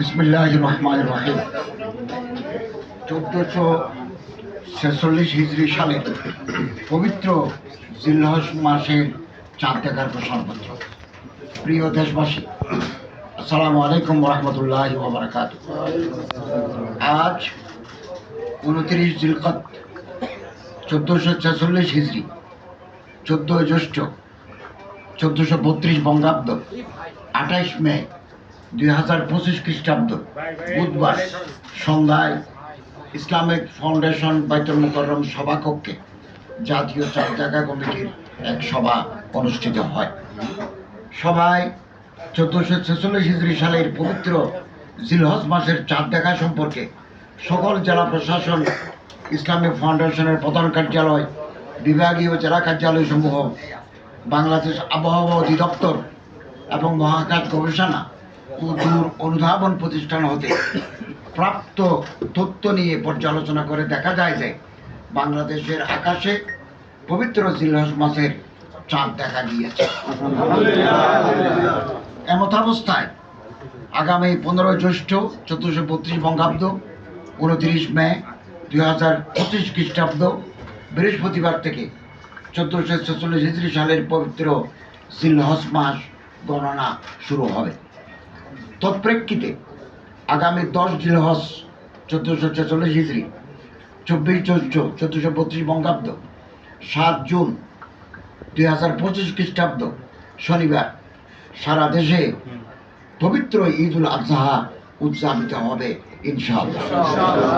বিসমিল্লাহ রহমান রহিম চোদ্দশো ছেচল্লিশ হিজড়ি সালে পবিত্র জিল্লাস মাসের চাঁদ দেখার প্রসারপত্র প্রিয় দেশবাসী, আসসালামু আলাইকুম রহমতুল্লাহ বাবরকাত আজ উনত্রিশ জিলকত, চোদ্দোশো ছেচল্লিশ হিজড়ি চোদ্দোই জ্যৈষ্ঠ, চোদ্দোশো বত্রিশ বঙ্গাব্দ, আঠাইশ মে দুই হাজার পঁচিশ খ্রিস্টাব্দ, বুধবার সন্ধ্যায় ইসলামিক ফাউন্ডেশন বাইতুল মুকররম সভাকক্ষে জাতীয় চার জায়গা কমিটির এক সভা অনুষ্ঠিত হয়। সভায় চোদ্দোশো ছেচল্লিশ হিজড়ি সালের পবিত্র জিলহজ মাসের চাঁদ দেখা সম্পর্কে সকল জেলা প্রশাসন, ইসলামিক ফাউন্ডেশনের প্রধান কার্যালয়, বিভাগীয় জেলা কার্যালয় সমূহ বাংলাদেশ আবহাওয়া অধিদপ্তর এবং মহাকাশ গবেষণা অনুধাবন প্রতিষ্ঠান হতে প্রাপ্ত তথ্য নিয়ে পর্যালোচনা করে দেখা যায় যে বাংলাদেশের আকাশে পবিত্র জিলহজ মাসের চাঁদ দেখা গিয়েছে এমতাবস্থায় আগামী পনেরোই জ্যৈষ্ঠ চোদ্দশো বত্রিশ বঙ্গাব্দ, উনত্রিশ মে দুই হাজার পঁচিশ খ্রিস্টাব্দ, বৃহস্পতিবার থেকে চোদ্দশো ছেচল্লিশ সালের পবিত্র জিলহজ মাস গণনা শুরু হবে। তৎপ্রেক্ষিতে আগামী দশ জিলহস চোদ্দশো ছেচল্লিশ হিজড়ি, চব্বিশ জ্যৈষ্ঠ চোদ্দশো বত্রিশ বঙ্গাব্দ, সাত জুন দুই হাজার পঁচিশ খ্রিস্টাব্দ শনিবার, সারা দেশে পবিত্র ঈদ উল আজহা উদযাপিত হবে, ইনশাআল্লাহ।